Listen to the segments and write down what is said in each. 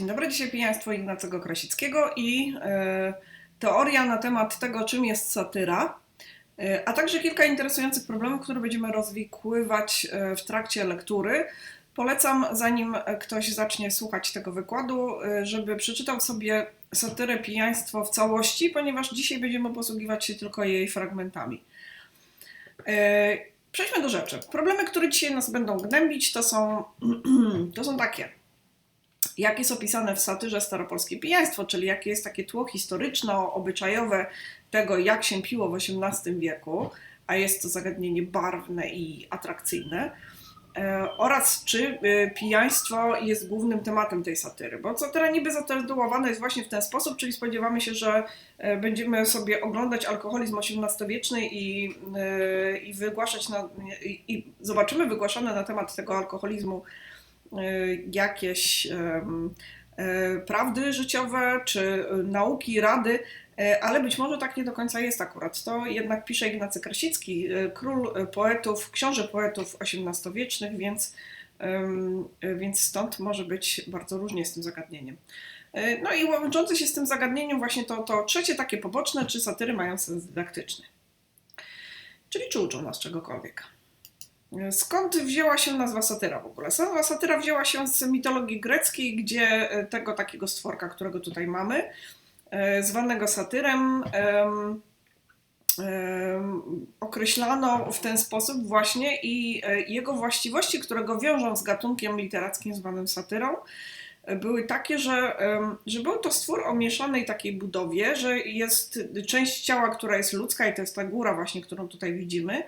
Dzień dobry, dzisiaj pijaństwo Ignacego Krasickiego i e, teoria na temat tego, czym jest satyra, e, a także kilka interesujących problemów, które będziemy rozwikływać e, w trakcie lektury. Polecam, zanim ktoś zacznie słuchać tego wykładu, żeby przeczytał sobie satyrę Pijaństwo w całości, ponieważ dzisiaj będziemy posługiwać się tylko jej fragmentami. Przejdźmy do rzeczy. Problemy, które dzisiaj nas będą gnębić, to są, to są takie jak jest opisane w satyrze staropolskie pijaństwo, czyli jakie jest takie tło historyczno-obyczajowe tego, jak się piło w XVIII wieku, a jest to zagadnienie barwne i atrakcyjne, e, oraz czy e, pijaństwo jest głównym tematem tej satyry, bo satyra niby zatytułowana jest właśnie w ten sposób, czyli spodziewamy się, że e, będziemy sobie oglądać alkoholizm XVIII-wieczny i, i wygłaszać, na, i, i zobaczymy wygłaszane na temat tego alkoholizmu jakieś em, e, prawdy życiowe czy e, nauki, rady, e, ale być może tak nie do końca jest akurat. To jednak pisze Ignacy Krasicki, król poetów, książę poetów XVIII-wiecznych, więc, więc stąd może być bardzo różnie z tym zagadnieniem. No i łączące się z tym zagadnieniem właśnie to, to trzecie takie poboczne, czy satyry mają sens dydaktyczny. Czyli czy uczą nas czegokolwiek. Skąd wzięła się nazwa satyra w ogóle? Nazwa satyra wzięła się z mitologii greckiej, gdzie e, tego takiego stworka, którego tutaj mamy, e, zwanego satyrem, em, em, określano w ten sposób właśnie i e, jego właściwości, które go wiążą z gatunkiem literackim zwanym satyrą, były takie, że, że był to stwór o mieszanej takiej budowie, że jest część ciała, która jest ludzka i to jest ta góra właśnie, którą tutaj widzimy,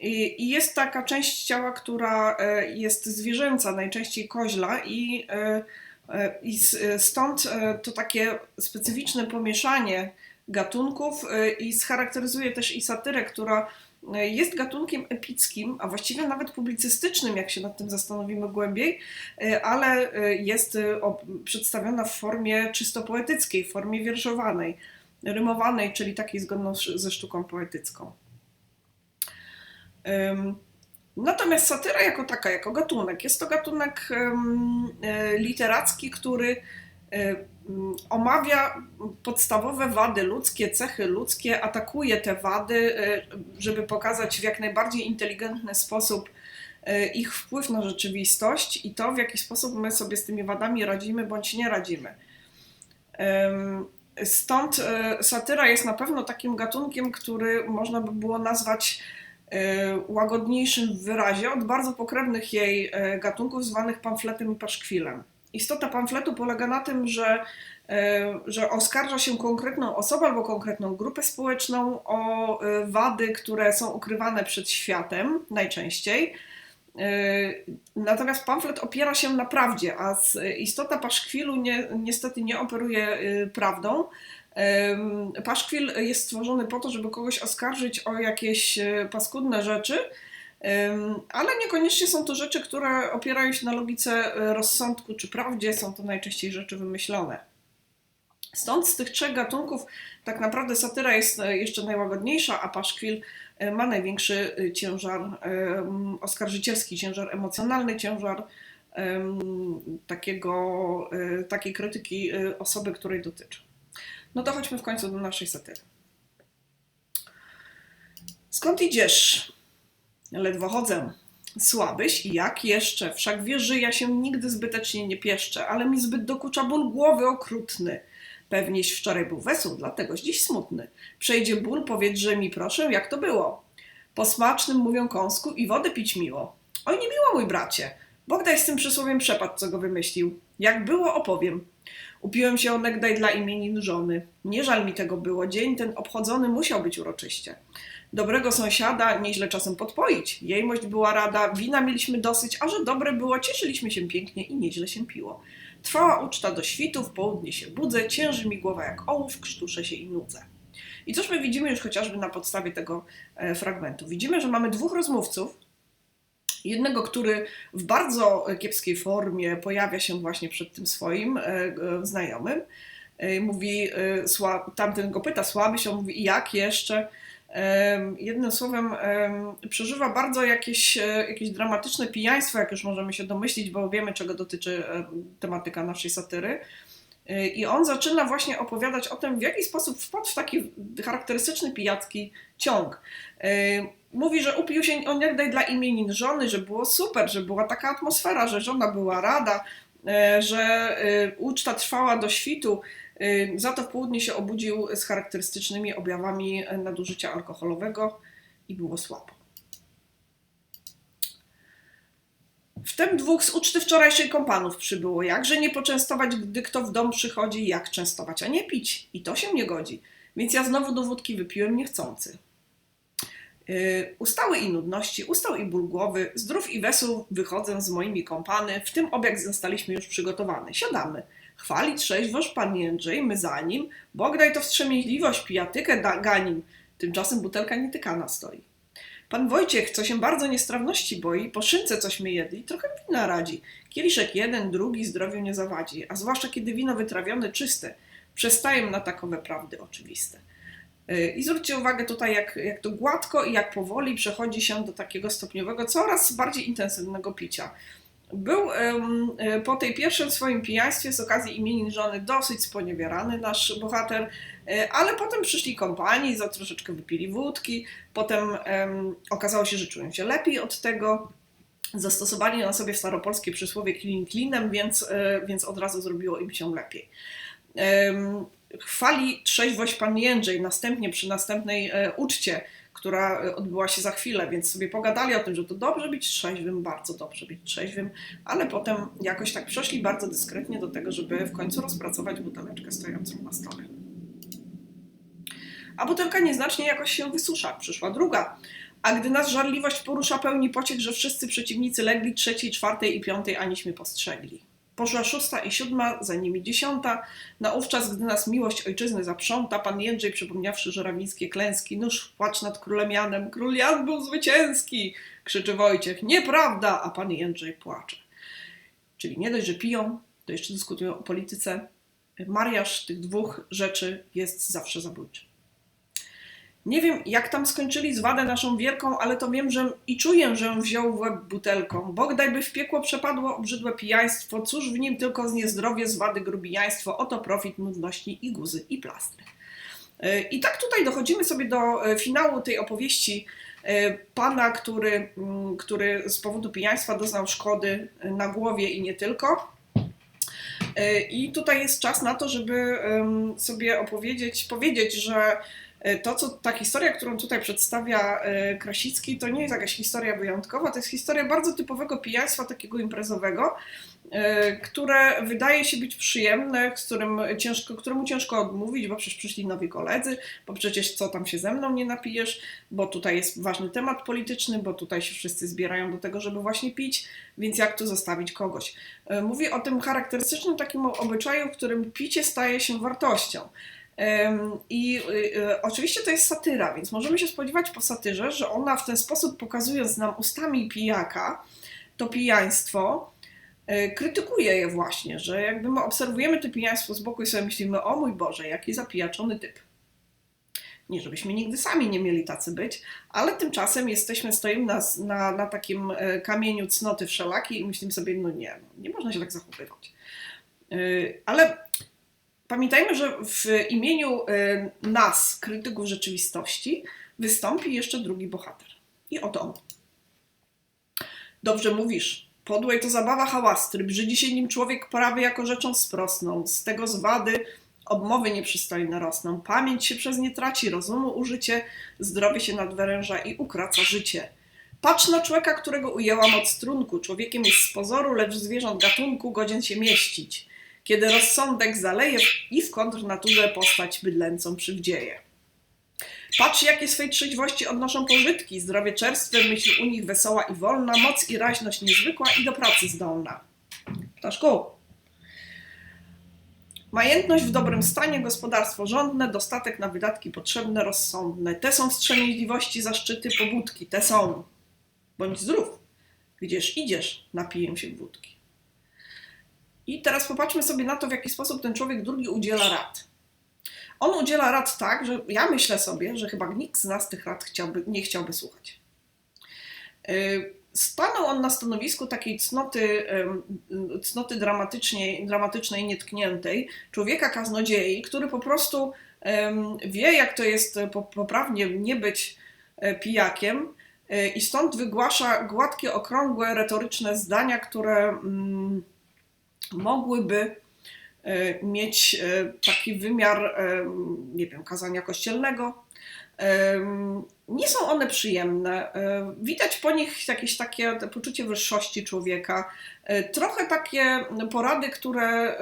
i jest taka część ciała, która e, jest zwierzęca, najczęściej koźla, i, e, e, i stąd to takie specyficzne pomieszanie gatunków i scharakteryzuje też i satyrę, która jest gatunkiem epickim, a właściwie nawet publicystycznym, jak się nad tym zastanowimy głębiej, ale jest przedstawiona w formie czysto poetyckiej, w formie wierszowanej, rymowanej, czyli takiej zgodną ze sztuką poetycką. Natomiast satyra jako taka, jako gatunek, jest to gatunek e, literacki, który e, omawia podstawowe wady ludzkie, cechy ludzkie, atakuje te wady, e, żeby pokazać w jak najbardziej inteligentny sposób ich wpływ na rzeczywistość i to, w jaki sposób my sobie z tymi wadami radzimy bądź nie radzimy. Stąd satyra jest na pewno takim gatunkiem, który można by było nazwać łagodniejszym w wyrazie od bardzo pokrewnych jej e, gatunków zwanych pamfletem i paszkwilem. Istota pamfletu polega na tym, że, e, że oskarża się konkretną osobę albo konkretną grupę społeczną o e, wady, które są ukrywane przed światem najczęściej. E, Natomiast pamflet opiera się na prawdzie, a istota paszkwilu nie, niestety nie operuje e, prawdą. Paszkwil jest stworzony po to, żeby kogoś oskarżyć o jakieś e, paskudne rzeczy, ale niekoniecznie są to rzeczy, które opierają się na logice e, rozsądku czy prawdzie, są to najczęściej rzeczy wymyślone. Stąd z tych trzech gatunków tak naprawdę satyra jest e, jeszcze najłagodniejsza, a paszkwil ma największy ciężar oskarżycielski, ciężar emocjonalny, ciężar takiego, takiej krytyki osoby, której dotyczy. No to chodźmy w końcu do naszej satyry. Skąd idziesz? Ledwo chodzę. Słabyś i jak jeszcze? Wszak wiesz, że ja się nigdy zbytecznie nie pieszczę, ale mi zbyt dokucza ból głowy okrutny. Pewnieś wczoraj był wesół, dlategoś dziś smutny. Przejdzie ból, powiedz, mi proszę, jak to było. Po smacznym mówią kąsku i wodę pić miło. Oj, nie miło, mój bracie. Bóg daj z tym przysłowiem przepadł, co go wymyślił. Jak było, opowiem. Upiłem się onegdaj dla imienin żony. Nie żal mi tego było, dzień ten obchodzony musiał być uroczyście. Dobrego sąsiada nieźle czasem podpoić. Jejmość była rada, wina mieliśmy dosyć, a że dobre było, cieszyliśmy się pięknie i nieźle się piło. Trwała uczta do świtu, w południe się budzę, cięży mi głowa jak ołów, krztuszę się i nudzę. I cóż my widzimy już chociażby na podstawie tego e, fragmentu? Widzimy, że mamy dwóch rozmówców, Jednego, który w bardzo kiepskiej formie pojawia się właśnie przed tym swoim e, e, znajomym. E, Mówi, tamten go pyta, słaby się, mówi, jak jeszcze? jednym słowem em, przeżywa bardzo jakieś, jakieś dramatyczne pijaństwo, jak już możemy się domyślić, bo wiemy, czego dotyczy em, tematyka naszej satyry. I on zaczyna właśnie opowiadać o tym, w jaki sposób wpadł w taki charakterystyczny pijacki ciąg. Mówi, że upił się on jak dla imienin żony, że było super, że była taka atmosfera, że żona była rada, e, że e, uczta trwała do świtu. E, Za to w południe się obudził z charakterystycznymi objawami nadużycia alkoholowego i było słabo. Wtem dwóch z uczty wczorajszej kompanów przybyło. Jakże nie poczęstować, gdy kto w dom przychodzi, jak częstować, a nie pić. I to się nie godzi. Więc ja znowu do wódki wypiłem niechcący. Yy, Ustały i nudności, ustał i ból głowy, zdrów i wesół wychodzę z moimi kompany, w tym obieg zostaliśmy już przygotowany. Siadamy. Chwali trzeźwoż pan Jędrzej, my za nim, Bog daj to wstrzemięźliwość, pijatykę da, ganim. Tymczasem butelka nietykana stoi. Pan Wojciech, co się bardzo niestrawności boi, po szynce cośmy jedli, trochę wina radzi. Kieliszek jeden, drugi zdrowiu nie zawadzi, a zwłaszcza kiedy wino wytrawione, czyste. Przestaję na takowe prawdy oczywiste. Yy, I zwróćcie uwagę tutaj, jak, jak to gładko i jak powoli przechodzi się do takiego stopniowego, coraz bardziej intensywnego picia. Był e, po tej pierwszym swoim pijaństwie z okazji imienin żony dosyć sponiewierany nasz bohater, e, ale potem przyszli kompanii, za troszeczkę wypili wódki, potem em, okazało się, że czują się lepiej od tego. Zastosowali na sobie staropolskie przysłowie klin klinem, więc, e, więc od razu zrobiło im się lepiej. Chwali trzeźwość pan Jędrzej następnie przy następnej e, uczcie, która e, odbyła się za chwilę, więc sobie pogadali o tym, że to dobrze być trzeźwym, bardzo dobrze być trzeźwym, ale potem jakoś tak przeszli bardzo dyskretnie do tego, żeby w końcu rozpracować buteleczkę stojącą na stole. A butelka nieznacznie jakoś się wysusza. Przyszła druga. A gdy nas żarliwość porusza, pełni pociech, że wszyscy przeciwnicy legli trzeciej, czwartej i piątej, aniśmy postrzegli. Poszła szósta i siódma, za nimi dziesiąta. Naówczas, gdy nas miłość ojczyzny zaprząta, pan Jędrzej, przypomniawszy żorawińskie klęski, nóż płacz nad królem Janem, król Jan był zwycięski! Krzyczy Wojciech, nieprawda, a pan Jędrzej płacze. Czyli nie dość, że piją, to jeszcze dyskutują o polityce. Mariaż tych dwóch rzeczy jest zawsze zabójczy. Nie wiem, jak tam skończyli zwadę naszą wielką, ale to wiem, że i czuję, że wziął w łeb butelką. Bog dajby w piekło przepadło obrzydłe pijaństwo, cóż w nim tylko z niezdrowie, zwady, grubijaństwo, oto profit nudności i guzy i plastry. Yy, I tak tutaj dochodzimy sobie do e, finału tej opowieści e, pana, który, mm, który z powodu pijaństwa doznał szkody e, na głowie i nie tylko. E, I tutaj jest czas na to, żeby sobie opowiedzieć, powiedzieć, że e, to, co ta historia, którą tutaj przedstawia e, Krasicki, to nie jest jakaś historia wyjątkowa, to jest historia bardzo typowego pijaństwa, takiego imprezowego, e, które wydaje się być przyjemne, którym ciężko, któremu ciężko odmówić, bo przecież przyszli nowi koledzy, bo przecież co tam się ze mną nie napijesz, bo tutaj jest ważny temat polityczny, bo tutaj się wszyscy zbierają do tego, żeby właśnie pić, więc jak tu zostawić kogoś? E, Mówię o tym charakterystycznym takim obyczaju, w którym picie staje się wartością. I y, y, oczywiście to jest satyra, więc możemy się spodziewać po satyrze, że ona w ten sposób pokazując nam ustami pijaka to pijaństwo, y, krytykuje je właśnie, że jakby my obserwujemy to pijaństwo z boku i sobie myślimy, o mój Boże, jaki zapijaczony typ. Nie, żebyśmy nigdy sami nie mieli tacy być, ale tymczasem jesteśmy, stoimy na, na, na takim e, kamieniu cnoty wszelakiej i myślimy sobie, no nie, no, nie można się tak zachowywać. Y, Ale pamiętajmy, że w imieniu y, nas, krytyków rzeczywistości, wystąpi jeszcze drugi bohater. I oto on. Dobrze mówisz. Podłej to zabawa hałastry, brzydzi się nim człowiek prawy jako rzeczą sprosną. Z tego zwady obmowy nieprzystojne rosną. Pamięć się przez nie traci, rozumu użycie, zdrowie się nadwyręża i ukraca życie. Patrz na człowieka, którego ujęłam od strunku. Człowiekiem jest z pozoru, lecz zwierząt gatunku godzien się mieścić. Kiedy rozsądek zaleje i w kontr naturze postać bydlęcą przywdzieje. Patrz, jakie swej trzeźwości odnoszą pożytki, zdrowie czerstwe, myśl u nich wesoła i wolna, moc i raźność niezwykła i do pracy zdolna. Ptaszku. Majętność w dobrym stanie, gospodarstwo rządne, dostatek na wydatki potrzebne, rozsądne. Te są wstrzemięźliwości, zaszczyty, pobudki, te są. Bądź zdrów. Gdzież idziesz, napiję się wódki. I teraz popatrzmy sobie na to, w jaki sposób ten człowiek drugi udziela rad. On udziela rad tak, że ja myślę sobie, że chyba nikt z nas tych rad chciałby, nie chciałby słuchać. Stanął on na stanowisku takiej cnoty, cnoty dramatycznej, dramatycznej, nietkniętej, człowieka kaznodziei, który po prostu wie, jak to jest poprawnie nie być e, pijakiem, e, i stąd wygłasza gładkie, okrągłe, retoryczne zdania, które mm, mogłyby e, mieć taki wymiar, nie wiem, kazania kościelnego. Nie są one przyjemne. Widać po nich jakieś takie poczucie wyższości człowieka. Trochę takie porady, które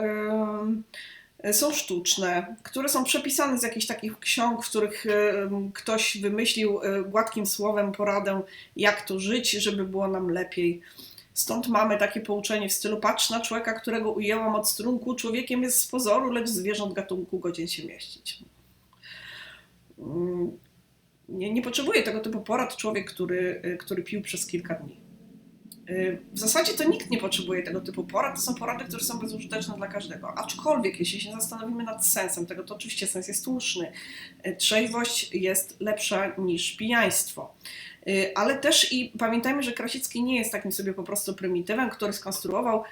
są sztuczne, które są przepisane z jakichś takich ksiąg, w których ktoś wymyślił gładkim słowem poradę, jak to żyć, żeby było nam lepiej. Stąd mamy takie pouczenie w stylu patrz na człowieka, którego ujęłam od strunku, człowiekiem jest z pozoru, lecz zwierząt gatunku godzien się mieścić. Mm, nie, nie potrzebuje tego typu porad człowiek, który, y, który pił przez kilka dni. Y, w zasadzie to nikt nie potrzebuje tego typu porad, to są porady, które są bezużyteczne dla każdego. Aczkolwiek, jeśli się zastanowimy nad sensem tego, to oczywiście sens jest słuszny. Y, trzeźwość jest lepsza niż pijaństwo. Ale też i pamiętajmy, że Krasicki nie jest takim sobie po prostu prymitywem, który skonstruował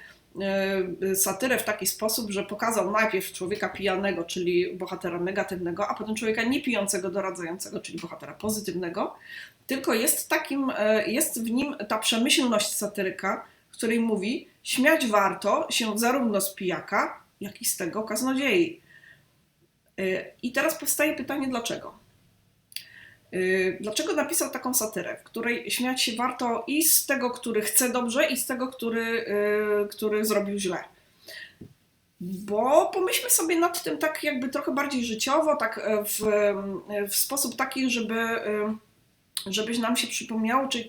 satyrę w taki sposób, że pokazał najpierw człowieka pijanego, czyli bohatera negatywnego, a potem człowieka niepijącego, doradzającego, czyli bohatera pozytywnego. Tylko jest takim, e, jest w nim ta przemyślność satyryka, w której mówi, śmiać warto się zarówno z pijaka, jak i z tego kaznodziei. E, I teraz powstaje pytanie, dlaczego? Y, dlaczego napisał taką satyrę, w której śmiać się warto i z tego, który chce dobrze, i z tego, który, y, który zrobił źle? Bo pomyślmy sobie nad tym tak jakby trochę bardziej życiowo, tak e, w, w sposób taki, żeby, y, żebyś nam się przypomniało, czy,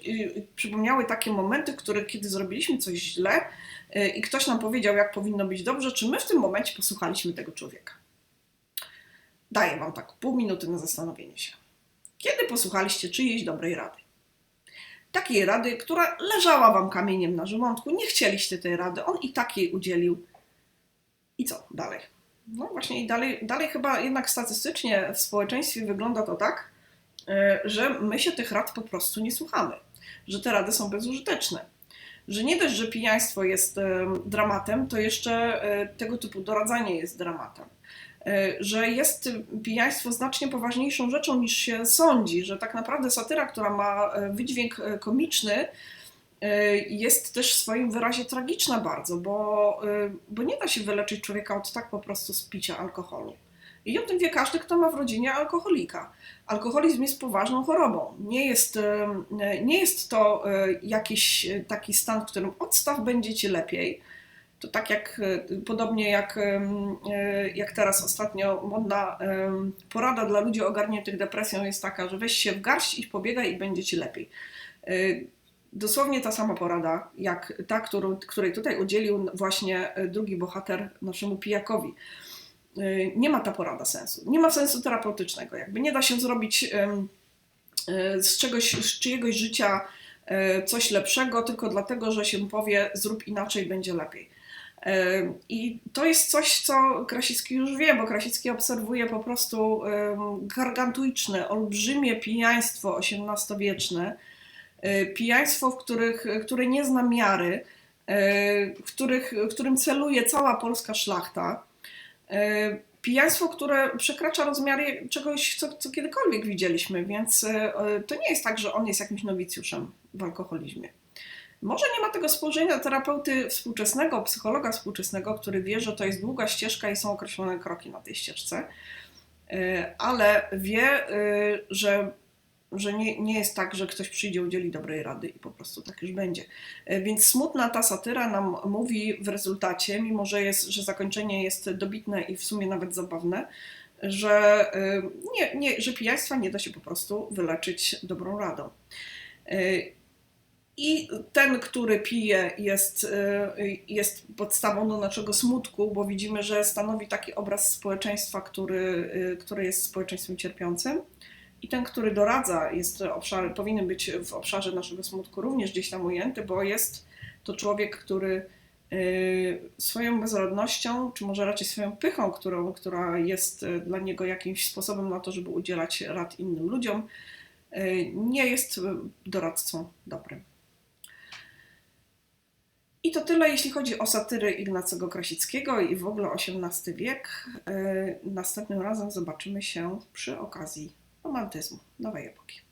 przypomniały takie momenty, które kiedy zrobiliśmy coś źle i ktoś nam powiedział, jak powinno być dobrze, czy my w tym momencie posłuchaliśmy tego człowieka. Daję Wam tak pół minuty na zastanowienie się. Kiedy posłuchaliście czyjejś dobrej rady? Takiej rady, która leżała wam kamieniem na żołądku, nie chcieliście tej rady, on i takiej udzielił. I co dalej? No właśnie, i dalej, dalej chyba jednak statystycznie w społeczeństwie wygląda to tak, e, że my się tych rad po prostu nie słuchamy, że te rady są bezużyteczne. Że nie dość, że pijaństwo jest dramatem, to jeszcze e, tego typu doradzanie jest dramatem. E, że jest pijaństwo znacznie poważniejszą rzeczą niż się sądzi, że tak naprawdę satyra, która ma e, wydźwięk e, komiczny, jest też w swoim wyrazie tragiczna bardzo, bo, bo nie da się wyleczyć człowieka od tak po prostu z picia alkoholu. I o tym wie każdy, kto ma w rodzinie alkoholika. Alkoholizm jest poważną chorobą. Nie jest, nie jest to jakiś taki stan, w którym odstaw będzie ci lepiej, to tak jak e, podobnie jak, e, jak teraz ostatnio modna porada dla ludzi ogarniętych depresją jest taka, że weź się w garść i pobiegaj i będzie ci lepiej. E, dosłownie ta sama porada, jak ta, którą, której tutaj udzielił właśnie drugi bohater naszemu pijakowi. Nie ma ta porada sensu. Nie ma sensu terapeutycznego. Jakby nie da się zrobić z czegoś, z czyjegoś życia coś lepszego, tylko dlatego, że się powie, zrób inaczej, będzie lepiej. I to jest coś, co Krasicki już wie, bo Krasicki obserwuje po prostu gargantuiczne, olbrzymie pijaństwo XVIII-wieczne, e, pijaństwo, w których, które nie zna miary, e, w, których, w którym celuje cała polska szlachta. E, pijaństwo, które przekracza rozmiary czegoś, co, co kiedykolwiek widzieliśmy, więc to nie jest tak, że on jest jakimś nowicjuszem w alkoholizmie. Może nie ma tego spojrzenia terapeuty współczesnego, psychologa współczesnego, który wie, że to jest długa ścieżka i są określone kroki na tej ścieżce, e, ale wie, e, że, że nie, nie jest tak, że ktoś przyjdzie, udzieli dobrej rady i po prostu tak już będzie. E, więc smutna ta satyra nam mówi w rezultacie, mimo że, jest, że zakończenie jest dobitne i w sumie nawet zabawne, że, nie, nie, że pijaństwa nie da się po prostu wyleczyć dobrą radą. I ten, który pije, jest, y, jest podstawą do naszego smutku, bo widzimy, że stanowi taki obraz społeczeństwa, który, y, który jest społeczeństwem cierpiącym. I ten, który doradza, jest obszar, powinien być w obszarze naszego smutku również gdzieś tam ujęty, bo jest to człowiek, który y, swoją bezrodnością, czy może raczej swoją pychą, którą, która jest dla niego jakimś sposobem na to, żeby udzielać rad innym ludziom, nie jest doradcą dobrym. I to tyle, jeśli chodzi o satyry Ignacego Krasickiego i w ogóle XVIII wiek. Y, Następnym razem zobaczymy się przy okazji romantyzmu nowej epoki.